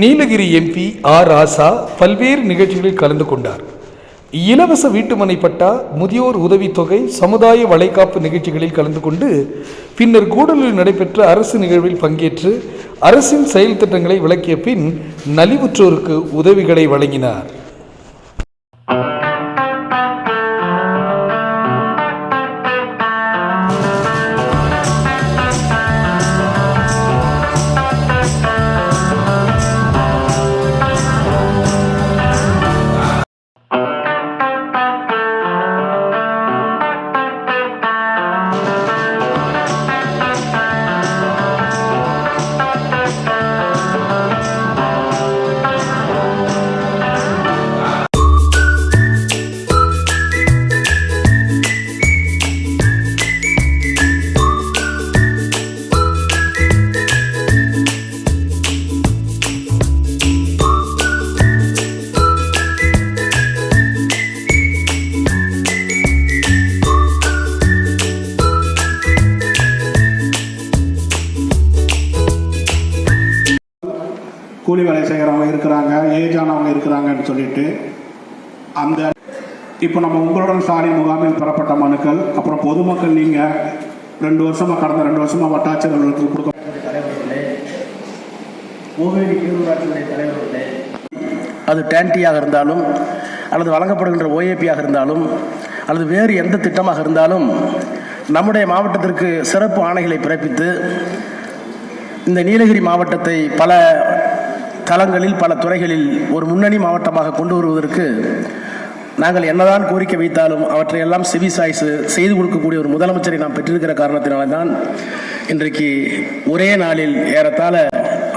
Nilgiri MP R ராசா பல்வேறு நிகழ்ச்சிகளில் கலந்து கொண்டார். இலவச வீட்டுமனை பட்டா முதியோர் உதவித்தொகை சமுதாய வளைகாப்பு நிகழ்ச்சிகளில் கலந்து கொண்டு பின்னர் கூடலூரில் நடைபெற்ற அரசு நிகழ்வில் பங்கேற்று அரசின் செயல் திட்டங்களை விளக்கிய பின் நலிவுற்றோருக்கு உதவிகளை வழங்கினார். கூலி வேலை செய்கிறவங்க இருக்கிறாங்க ஏஜ் ஆனவங்க இருக்கிறாங்கன்னு சொல்லிட்டு அந்த இப்போ நம்ம உங்களுடன் சாலை முகாமில் பெறப்பட்ட மனுக்கள் அப்புறம் பொதுமக்கள் நீங்கள் ரெண்டு வருஷமாக கடந்த ரெண்டு வருஷமாக வட்டாட்சியர்களுக்கு கொடுக்க ஓவேலி பேரூராட்சியுடைய தலைவர்களே அது டேன்டியாக இருந்தாலும் அல்லது வழங்கப்படுகின்ற ஓஏபியாக இருந்தாலும் அல்லது வேறு எந்த திட்டமாக இருந்தாலும் நம்முடைய மாவட்டத்திற்கு சிறப்பு ஆணைகளை பிறப்பித்து இந்த நீலகிரி மாவட்டத்தை பல களங்களில் பல துறைகளில் ஒரு முன்னணி மாவட்டமாக கொண்டு வருவதற்கு நாங்கள் என்னதான் கோரிக்கை வைத்தாலும் அவற்றையெல்லாம் செவி சாய்ஸு செய்து கொடுக்கக்கூடிய ஒரு முதலமைச்சரை நாம் பெற்றிருக்கிற காரணத்தினால தான் இன்றைக்கு ஒரே நாளில் ஏறத்தாழ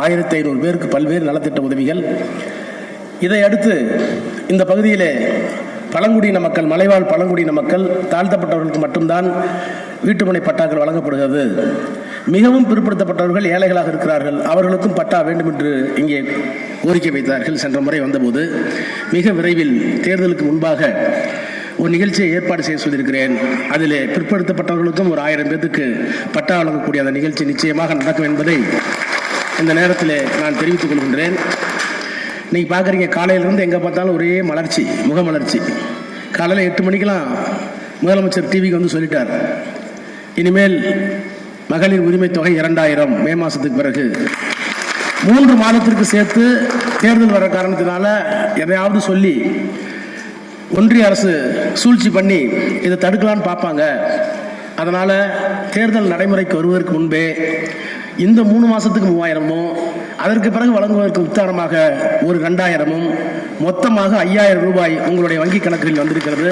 ஆயிரத்தி ஐநூறு பேருக்கு பல்வேறு நலத்திட்ட உதவிகள். இதை அடுத்து இந்த பகுதியிலே பழங்குடியின மக்கள் மலைவாழ் பழங்குடியின மக்கள் தாழ்த்தப்பட்டவர்களுக்கு மட்டும்தான் வீட்டுமனை பட்டாக்கள் வழங்கப்படுகிறது. மிகவும் பிற்படுத்தப்பட்டவர்கள் ஏழைகளாக இருக்கிறார்கள். அவர்களுக்கும் பட்டா வேண்டும் என்று இங்கே கோரிக்கை வைத்தார்கள். சென்ற முறை வந்தபோது மிக விரைவில் தேர்தலுக்கு முன்பாக ஒரு நிகழ்ச்சியை ஏற்பாடு செய்ய சொல்லியிருக்கிறேன். அதில் பிற்படுத்தப்பட்டவர்களுக்கும் ஒரு ஆயிரம் பேருக்கு பட்டா வழங்கக்கூடிய அந்த நிகழ்ச்சி நிச்சயமாக நடக்கும் என்பதை இந்த நேரத்தில் நான் தெரிவித்துக் கொள்கின்றேன். இன்னைக்கு பார்க்குறீங்க காலையிலேருந்து எங்கே பார்த்தாலும் ஒரே மலர்ச்சி முகமலர்ச்சி. காலையில் எட்டு மணிக்கெல்லாம் முதலமைச்சர் டிவிக்கு வந்து சொல்லிட்டார். இனிமேல் மகளிர் உரிமை தொகை இரண்டாயிரம் மே மாதத்துக்கு பிறகு. மூன்று மாதத்திற்கு சேர்த்து தேர்தல் வர காரணத்தினால எதையாவது சொல்லி ஒன்றிய அரசு சூழ்ச்சி பண்ணி இதை தடுக்கலான்னு பார்ப்பாங்க. அதனால் தேர்தல் நடைமுறைக்கு வருவதற்கு முன்பே இந்த மூணு மாதத்துக்கு மூவாயிரமும் அதற்கு பிறகு வழங்குவதற்கு உத்தாரணமாக ஒரு ரெண்டாயிரமும் மொத்தமாக ஐயாயிரம் ரூபாய் உங்களுடைய வங்கி கணக்கில் வந்திருக்கிறது.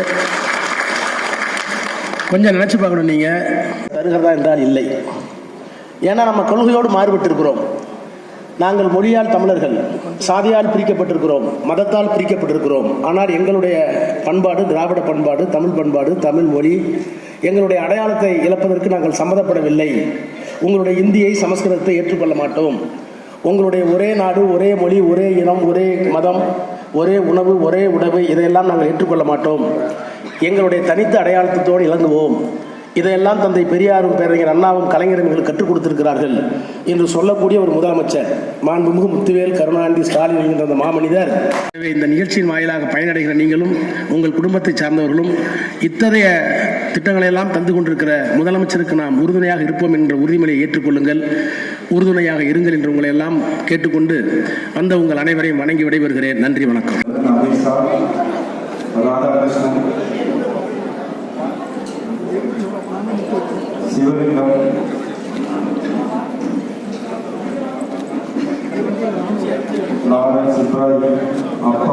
கொஞ்சம் நினைச்சு பார்க்கணும் நீங்க. தருகிறதா என்றால் இல்லை. ஏன்னா நம்ம கொள்கையோடு மாறுபட்டிருக்கிறோம். நாங்கள் மொழியால் தமிழர்கள் சாதியால் பிரிக்கப்பட்டிருக்கிறோம் மதத்தால் பிரிக்கப்பட்டிருக்கிறோம். ஆனால் எங்களுடைய பண்பாடு திராவிட பண்பாடு தமிழ் பண்பாடு தமிழ் மொழி எங்களுடைய அடையாளத்தை இழப்பதற்கு நாங்கள் சம்மதப்படவில்லை உங்களுடைய இந்தியை சமஸ்கிருதத்தை ஏற்றுக்கொள்ள மாட்டோம். உங்களுடைய ஒரே நாடு ஒரே மொழி ஒரே இனம் ஒரே மதம் ஒரே உணவு ஒரே உணவு இதையெல்லாம் நாங்கள் ஏற்றுக்கொள்ள மாட்டோம். எங்களுடைய தனித்த அடையாளத்தோடு இலங்குவோம். இதையெல்லாம் தந்தை பெரியாரும் பேரறிஞர் அண்ணாவும் கலைஞரும் எங்களுக்கு கற்றுக் கொடுத்திருக்கிறார்கள் என்று சொல்லக்கூடிய ஒரு முதலமைச்சர் மாண்புமிகு முத்துவேல் கருணாநிதி ஸ்டாலின் என்கின்ற அந்த மாமனிதர். எனவே இந்த நிகழ்ச்சியின் வாயிலாக பயனடைகிற நீங்களும் உங்கள் குடும்பத்தை சார்ந்தவர்களும் இத்தகைய திட்டங்களை எல்லாம் தந்து கொண்டிருக்கிற முதலமைச்சருக்கு நாம் உறுதுணையாக இருப்போம் என்ற உறுதிமொழியை ஏற்றுக்கொள்ளுங்கள். உறுதுணையாக இருங்கள் என்று உங்களை எல்லாம் கேட்டுக்கொண்டு வந்த உங்கள் அனைவரையும் வணங்கி விடைபெறுகிறேன். நன்றி வணக்கம். రాధాకృష్ణ శివలింగం లారెన్స్ ఇబ్రాహిం అప్ప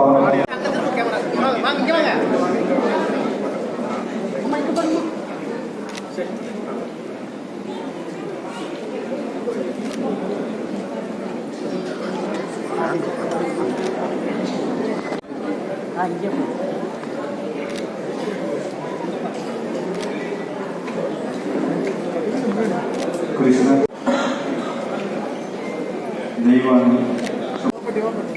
Thank you. último porque